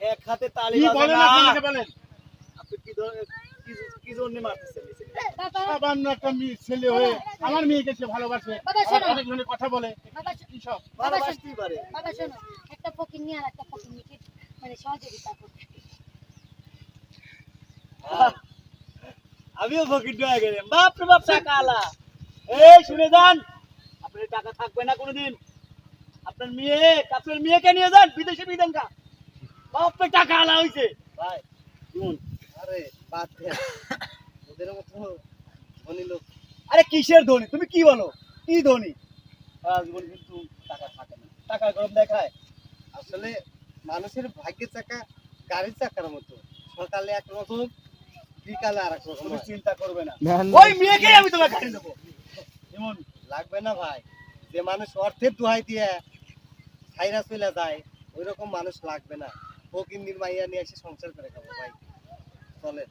এক হাতে তালি বাজে না। আপনি কি কি- জন্য মারতেছেন একটা মেয়ে ছেলে হয়ে আমার মেয়েকে সে ভালোবাসে। কথা বলে। বাবা কি সব? ভালোবাসতেই পারে। বাবা শোনো। একটা ফকির নিয়ে আর একটা ফকির নিয়ে মানে সহযোগিতা করতে। আমিও ফকির গেলাম বাপ রে বাপ টাকা আলা এই শুনে যান। আপনার টাকা থাকবে না কোনোদিন। আপনার মেয়ে আপনার মেয়েকে নিয়ে যান বিদেশে বিদেন কা বাপ রে টাকা আলা হইছে। ভাই শুন আরে বাদ দে ওদের মতো ধনী লোক। আরে কিসের ধনী? তুমি কি বলো? কি ধনী? জীবন কিন্তু টাকা থাকে না। টাকা গরম দেখায়। আসলে মানুষের ভাগ্যের চাকা গাড়ির চাকার মতো। সকালে একরকম বিকালে আর এক রকম তুমি চিন্তা করবে না। ওই মেয়েকেই আমি তোমাকে খাইয়ে দেবো। যেমন লাগবে না ভাই। যে মানুষ অর্থের দোহাই দিয়ে ছাইরা চলে যায় ওই রকম মানুষ লাগবে না। ফকিন্দির মাইয়া নিয়ে এসে সংসার করে খাব ভাই। চলে